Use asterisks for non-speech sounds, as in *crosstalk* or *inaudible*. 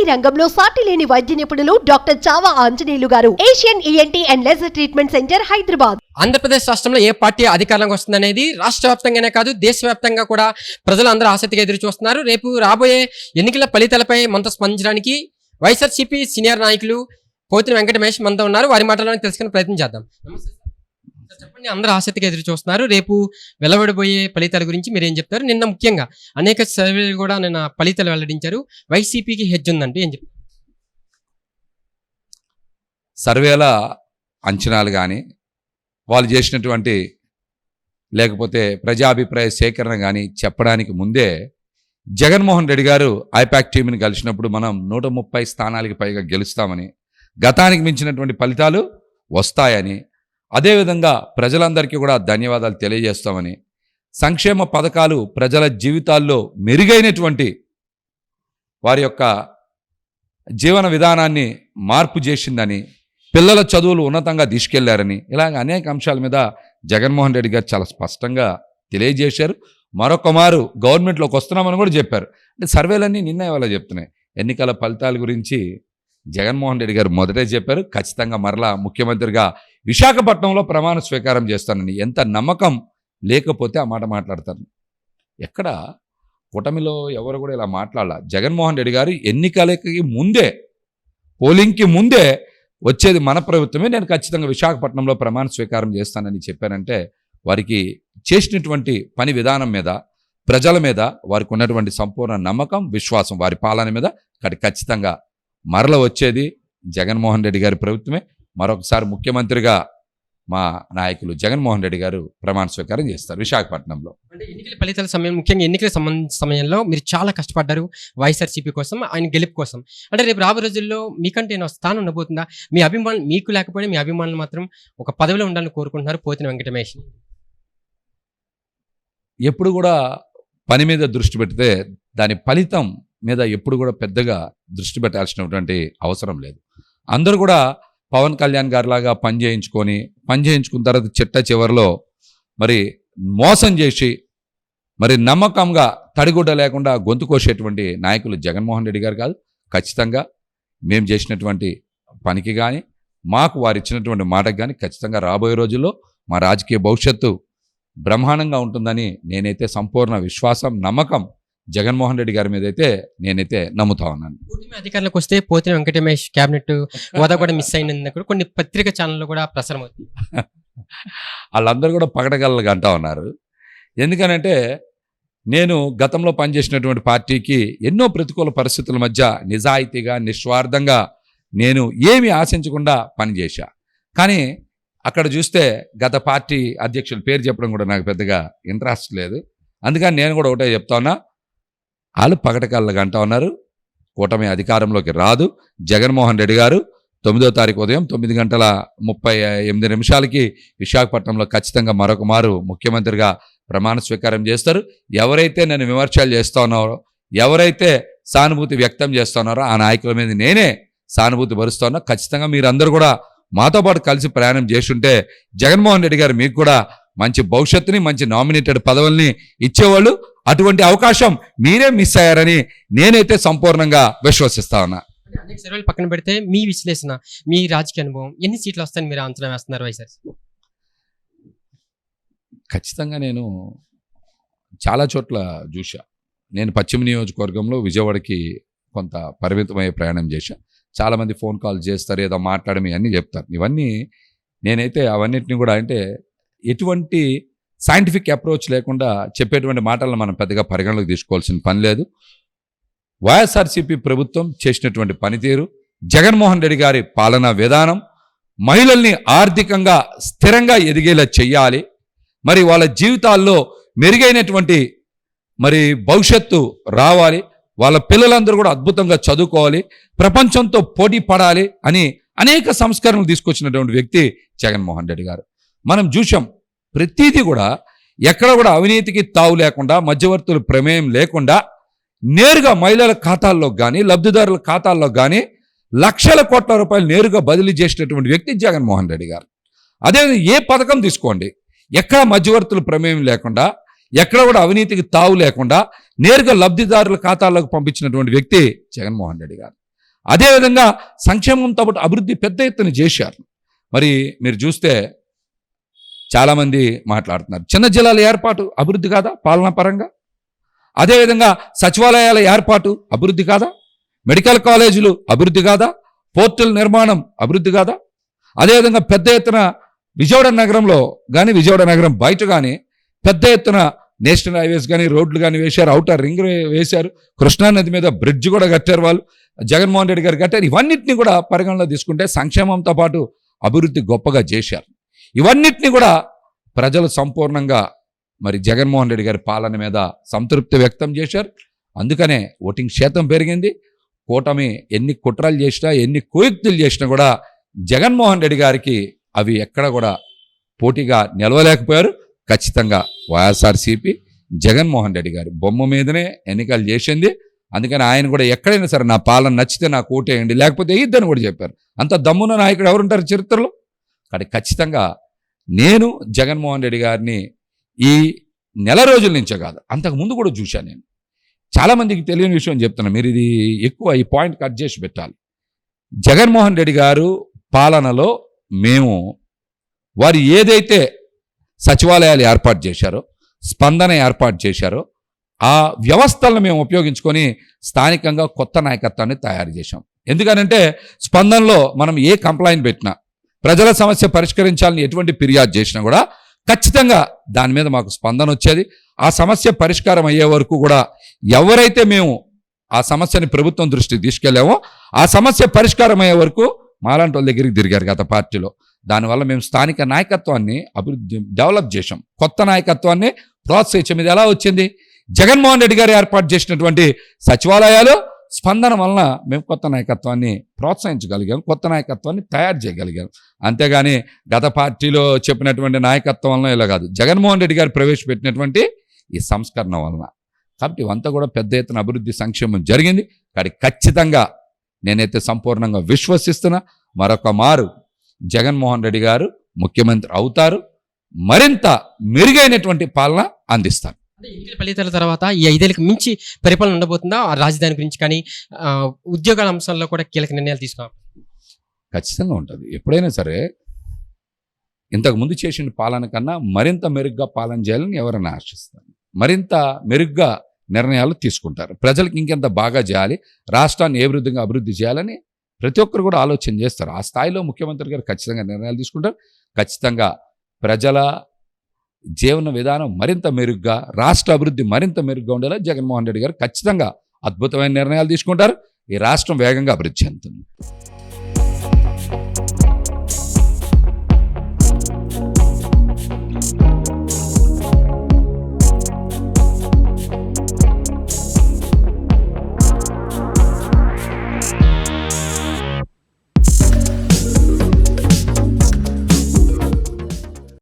ENT రంగంలో సాటి లేని వైద్య నిపుణులు డాక్టర్ చావా ఆంజనేయులు గారు. Asian ENT and laser treatment centre Hyderabad. Andhra Pradesh రాష్ట్రంలో ఏ పార్టీ అధికారంలోకి వస్తుందనేది రాష్ట్ర వ్యాప్తంగానే కాదు దేశవ్యాప్తంగా కూడా ప్రజలందరూ ఆసక్తిగా ఎదురు చూస్తున్నారు. రేపు రాబోయే ఎన్నికల ఫలితాలపై మనతో స్పందించడానికి వైఎస్ఆర్సీపీ సీనియర్ నాయకులు పోతిన వెంకటమేష్ మనతో ఉన్నారు. వారి మాటలను తెలుసుకునే ప్రయత్నం చేద్దాం. నమస్తే. చెప్పండి. అందరూ ఆసక్తిగా ఎదురు చూస్తున్నారు. రేపు వెలువడబోయే ఫలితాల గురించి మీరు ఏం చెప్తారు? నిన్న ముఖ్యంగా అనేక సర్వేలు కూడా నిన్న ఫలితాలు వెల్లడించారు. వైసీపీకి హెజ్ ఉందంటే ఏం చెప్తారు సర్వేల అంచనాలు కానీ వాళ్ళు చేసినటువంటి లేకపోతే ప్రజాభిప్రాయ సేకరణ కానీ చెప్పడానికి ముందే జగన్మోహన్ రెడ్డి గారు ఐపాక్ టీంని కలిసినప్పుడు మనం నూట ముప్పై స్థానాలకి పైగా గెలుస్తామని గతానికి మించినటువంటి ఫలితాలు వస్తాయని అదేవిధంగా ప్రజలందరికీ కూడా ధన్యవాదాలు తెలియజేస్తామని సంక్షేమ పథకాలు ప్రజల జీవితాల్లో మెరుగైనటువంటి వారి యొక్క జీవన విధానాన్ని మార్పు చేసిందని పిల్లల చదువులు ఉన్నతంగా తీసుకెళ్ళారని ఇలాగ అనేక అంశాల మీద జగన్మోహన్ రెడ్డి గారు చాలా స్పష్టంగా తెలియజేశారు. మరొక మారు గవర్నమెంట్లోకి వస్తున్నామని కూడా చెప్పారు. అంటే సర్వేలన్నీ నిన్న ఇవాళ చెప్తున్నాయి. ఎన్నికల ఫలితాల గురించి జగన్మోహన్ రెడ్డి గారు మొదటే చెప్పారు. ఖచ్చితంగా మరలా ముఖ్యమంత్రిగా విశాఖపట్నంలో ప్రమాణ స్వీకారం చేస్తానని ఎంత నమ్మకం లేకపోతే ఆ మాట మాట్లాడతారు. ఎక్కడ? కూటమిలో ఎవరు కూడా ఇలా మాట్లాడాల. జగన్మోహన్ రెడ్డి గారు ఎన్నికలకి ముందే పోలింగ్కి ముందే వచ్చేది మన ప్రభుత్వమే. నేను ఖచ్చితంగా విశాఖపట్నంలో ప్రమాణ స్వీకారం చేస్తానని చెప్పానంటే వారికి చేసినటువంటి పని విధానం మీద ప్రజల మీద వారికి ఉన్నటువంటి సంపూర్ణ నమ్మకం విశ్వాసం వారి పాలన మీద ఖచ్చితంగా మరల వచ్చేది జగన్మోహన్ రెడ్డి గారి ప్రభుత్వమే. మరొకసారి ముఖ్యమంత్రిగా మా నాయకులు జగన్మోహన్ రెడ్డి గారు ప్రమాణ స్వీకారం చేస్తారు విశాఖపట్నంలో. అంటే ఎన్నికల ఫలితాల సమయం ముఖ్యంగా ఎన్నికల సమయంలో మీరు చాలా కష్టపడ్డారు వైఎస్ఆర్సీపీ కోసం ఆయన గెలుపు కోసం. అంటే రేపు రాబోయే రోజుల్లో మీకంటే ఏమైనా స్థానం ఉండబోతుందా? మీ అభిమానులు మీకు లేకపోయినా మీ అభిమానులు మాత్రం ఒక పదవిలో ఉండాలని కోరుకుంటున్నారు పోతిన వెంకటమేష్ ఎప్పుడు కూడా పని మీద దృష్టి పెడితే దాని ఫలితం మీద ఎప్పుడు కూడా పెద్దగా దృష్టి పెట్టాల్సినటువంటి అవసరం లేదు. అందరూ కూడా పవన్ కళ్యాణ్ గారిలాగా పని చేయించుకొని పని చేయించుకున్న తర్వాత చిట్ట చివరిలో మరి మోసం చేసి మరి నమ్మకంగా తడిగుడ్డ లేకుండా గొంతు కోసేటువంటి నాయకులు జగన్మోహన్ రెడ్డి గారు కాదు. ఖచ్చితంగా మేము చేసినటువంటి పనికి కానీ మాకు వారు ఇచ్చినటువంటి మాటకు కానీ ఖచ్చితంగా రాబోయే రోజుల్లో మా రాజకీయ భవిష్యత్తు బ్రహ్మాండంగా ఉంటుందని నేనైతే సంపూర్ణ విశ్వాసం నమ్మకం జగన్మోహన్ రెడ్డి గారి మీద అయితే నేనైతే నమ్ముతా ఉన్నాను. అధికారంలోకి వస్తే పోతిన వెంకటమేష్ క్యాబినెట్ హోదా కూడా మిస్ అయినందుకు కూడా కొన్ని పత్రిక ఛానల్లో కూడా ప్రసారం అవుతుంది *laughs* వాళ్ళందరూ కూడా పగడగల్లగా అంటా ఉన్నారు. ఎందుకనంటే నేను గతంలో పనిచేసినటువంటి పార్టీకి ఎన్నో ప్రతికూల పరిస్థితుల మధ్య నిజాయితీగా నిస్వార్థంగా నేను ఏమి ఆశించకుండా పనిచేశా. కానీ అక్కడ చూస్తే గత పార్టీ అధ్యక్షుల పేరు చెప్పడం కూడా నాకు పెద్దగా ఇంట్రెస్ట్ లేదు. అందుకని నేను కూడా ఒకటే చెప్తా ఉన్నా వాళ్ళు పగటకల్లగా అంటా ఉన్నారు. కూటమి అధికారంలోకి రాదు. జగన్మోహన్ రెడ్డి గారు తొమ్మిదో తారీఖు ఉదయం తొమ్మిది గంటల ముప్పై ఎనిమిది నిమిషాలకి విశాఖపట్నంలో ఖచ్చితంగా మరొక మారు ముఖ్యమంత్రిగా ప్రమాణ స్వీకారం చేస్తారు. ఎవరైతే నేను విమర్శలు చేస్తా ఉన్నారో ఎవరైతే సానుభూతి వ్యక్తం చేస్తున్నారో ఆ నాయకుల మీద నేనే సానుభూతి భరుస్తున్నా. ఖచ్చితంగా మీరందరూ కూడా మాతో పాటు కలిసి ప్రయాణం చేస్తుంటే జగన్మోహన్ రెడ్డి గారు మీకు కూడా మంచి భవిష్యత్తుని మంచి నామినేటెడ్ పదవుల్ని ఇచ్చేవాళ్ళు. అటువంటి అవకాశం మీరే మిస్ అయ్యారని నేనైతే సంపూర్ణంగా విశ్వసిస్తా ఉన్నా. సర్వేలు పక్కన పెడితే మీ విశ్లేషణ మీ రాజకీయ అనుభవం ఎన్ని సీట్లు వస్తాయని మీరు అంచనా వేస్తున్నారు వైఎస్ఆర్? ఖచ్చితంగా నేను చాలా చోట్ల చూసా నేను పశ్చిమ నియోజకవర్గంలో విజయవాడకి కొంత పరిమితమయ్యే ప్రయాణం చేశా. చాలామంది ఫోన్ కాల్ చేస్తారు ఏదో మాట్లాడడం ఇవన్నీ చెప్తారు. ఇవన్నీ నేనైతే అవన్నిటిని కూడా అంటే ఎటువంటి సైంటిఫిక్ అప్రోచ్ లేకుండా చెప్పేటువంటి మాటలను మనం పెద్దగా పరిగణలోకి తీసుకోవాల్సిన పని లేదు. వైఎస్ఆర్సీపీ ప్రభుత్వం చేసినటువంటి పనితీరు జగన్మోహన్ రెడ్డి గారి పాలనా విధానం మహిళల్ని ఆర్థికంగా స్థిరంగా ఎదిగేలా చెయ్యాలి. మరి వాళ్ళ జీవితాల్లో మెరుగైనటువంటి మరి భవిష్యత్తు రావాలి. వాళ్ళ పిల్లలందరూ కూడా అద్భుతంగా చదువుకోవాలి. ప్రపంచంతో పోటీ పడాలి అని అనేక సంస్కరణలు తీసుకొచ్చినటువంటి వ్యక్తి జగన్మోహన్ రెడ్డి గారు. మనం చూసాం ప్రతిదీ కూడా ఎక్కడ కూడా అవినీతికి తావు లేకుండా మధ్యవర్తుల ప్రమేయం లేకుండా నేరుగా మహిళల ఖాతాల్లో కానీ లబ్ధిదారుల ఖాతాల్లో కానీ లక్షల కోట్ల రూపాయలు నేరుగా బదిలీ చేసినటువంటి వ్యక్తి జగన్మోహన్ రెడ్డి గారు. అదేవిధంగా ఏ పథకం తీసుకోండి. ఎక్కడ మధ్యవర్తుల ప్రమేయం లేకుండా ఎక్కడ కూడా అవినీతికి తావు లేకుండా నేరుగా లబ్ధిదారుల ఖాతాల్లోకి పంపించినటువంటి వ్యక్తి జగన్మోహన్ రెడ్డి గారు. అదేవిధంగా సంక్షేమంతో పాటు అభివృద్ధి పెద్ద ఎత్తున చేశారు. మరి మీరు చూస్తే చాలామంది మాట్లాడుతున్నారు. చిన్న జిల్లాల ఏర్పాటు అభివృద్ధి కాదా? పాలనా పరంగా? అదేవిధంగా సచివాలయాల ఏర్పాటు అభివృద్ధి కాదా? మెడికల్ కాలేజీలు అభివృద్ధి కాదా? పోర్టుల నిర్మాణం అభివృద్ధి కాదా? అదేవిధంగా పెద్ద ఎత్తున విజయవాడ నగరంలో కానీ విజయవాడ నగరం బయట కానీ పెద్ద ఎత్తున నేషనల్ హైవేస్ కానీ రోడ్లు కానీ వేశారు అవుటర్ రింగ్ వేశారు కృష్ణానది మీద బ్రిడ్జ్ కూడా కట్టారు వాళ్ళు జగన్మోహన్ రెడ్డి గారు కట్టారు. ఇవన్నిటిని కూడా పరిగణలో తీసుకుంటే సంక్షేమంతో పాటు అభివృద్ధి గొప్పగా చేశారు. ఇవన్నిటిని కూడా ప్రజలు సంపూర్ణంగా మరి జగన్మోహన్ రెడ్డి గారి పాలన మీద సంతృప్తి వ్యక్తం చేశారు. అందుకనే ఓటింగ్ శాతం పెరిగింది. కూటమి ఎన్ని కుట్రలు చేసినా ఎన్ని కుయుక్తులు చేసినా కూడా జగన్మోహన్ రెడ్డి గారికి అవి ఎక్కడ కూడా పోటీగా నిలవలేకపోయారు. ఖచ్చితంగా వైఎస్ఆర్సీపీ జగన్మోహన్ రెడ్డి గారి బొమ్మ మీదనే ఎన్నికలు చేసింది. అందుకని ఆయన కూడా ఎక్కడైనా సరే నా పాలన నచ్చితే నాకు ఓటేయండి లేకపోతే వేయద్దని కూడా చెప్పారు. అంత దమ్మున నాయకుడు ఎవరుంటారు చరిత్రలో? కానీ ఖచ్చితంగా నేను జగన్మోహన్ రెడ్డి గారిని ఈ నెల రోజుల నుంచే కాదు అంతకు ముందు కూడా చూశాను నేను. చాలామందికి తెలియని విషయం చెప్తున్నాను మీరు ఇది ఎక్కువ ఈ పాయింట్ కట్ చేసి పెట్టాలి. జగన్మోహన్ రెడ్డి గారు పాలనలో మేము వారు ఏదైతే సచివాలయాలు ఏర్పాటు చేశారో స్పందన ఏర్పాటు చేశారో ఆ వ్యవస్థలను మేము ఉపయోగించుకొని స్థానికంగా కొత్త నాయకత్వాన్ని తయారు చేశాం. ఎందుకనంటే స్పందనలో మనం ఏ కంప్లైంట్ పెట్టినా ప్రజల సమస్య పరిష్కరించాలని ఎటువంటి ఫిర్యాదు చేసినా కూడా ఖచ్చితంగా దాని మీద మాకు స్పందన వచ్చేది. ఆ సమస్య పరిష్కారం అయ్యే వరకు కూడా ఎవరైతే మేము ఆ సమస్యని ప్రభుత్వం దృష్టికి తీసుకెళ్ళామో ఆ సమస్య పరిష్కారం అయ్యే వరకు మాలాంటి వాళ్ళ దగ్గరికి తిరిగారు గత పార్టీలో. దానివల్ల మేము స్థానిక నాయకత్వాన్ని అభివృద్ధి డెవలప్ చేశాం. కొత్త నాయకత్వాన్ని ప్రోత్సహించాం ఇది ఎలా వచ్చింది? జగన్మోహన్ రెడ్డి గారు ఏర్పాటు చేసినటువంటి సచివాలయాలు స్పందన వలన మేము కొత్త నాయకత్వాన్ని ప్రోత్సహించగలిగాం కొత్త నాయకత్వాన్ని తయారు చేయగలిగాం. అంతేగాని గత పార్టీలో చెప్పినటువంటి నాయకత్వం వలన ఇలా కాదు. జగన్మోహన్ రెడ్డి గారు ప్రవేశపెట్టినటువంటి ఈ సంస్కరణ వలన. కాబట్టి ఇవంతా కూడా పెద్ద ఎత్తున అభివృద్ధి సంక్షేమం జరిగింది. కానీ ఖచ్చితంగా నేనైతే సంపూర్ణంగా విశ్వసిస్తున్నా. మరొక మారు జగన్మోహన్ రెడ్డి గారు ముఖ్యమంత్రి అవుతారు. మరింత మెరుగైనటువంటి పాలన అందిస్తారు. అంటే ఎన్నికల ఫలితాల తర్వాత ఈ ఐదేళ్ళకి మించి పరిపాలన ఉండబోతుందా? ఆ రాజధాని గురించి కానీ ఉద్యోగాల అంశాల్లో కూడా కీలక నిర్ణయాలు తీసుకోవాలి. ఖచ్చితంగా ఉంటుంది. ఎప్పుడైనా సరే ఇంతకు ముందు చేసిన పాలన కన్నా మరింత మెరుగ్గా పాలన చేయాలని ఎవరైనా ఆశిస్తారు. మరింత మెరుగ్గా నిర్ణయాలు తీసుకుంటారు. ప్రజలకు ఇంకెంత బాగా చేయాలి రాష్ట్రాన్ని ఏ విధంగా అభివృద్ధి చేయాలని ప్రతి ఒక్కరు కూడా ఆలోచన చేస్తారు. ఆ స్థాయిలో ముఖ్యమంత్రి గారు ఖచ్చితంగా నిర్ణయాలు తీసుకుంటారు. ఖచ్చితంగా ప్రజల జీవన విధానం మరింత మెరుగ్గా రాష్ట్ర అభివృద్ధి మరింత మెరుగ్గా ఉండేలా జగన్మోహన్ రెడ్డి గారు ఖచ్చితంగా అద్భుతమైన నిర్ణయాలు తీసుకుంటారు. ఈ రాష్ట్రం వేగంగా అభివృద్ధి చెందుతుంది.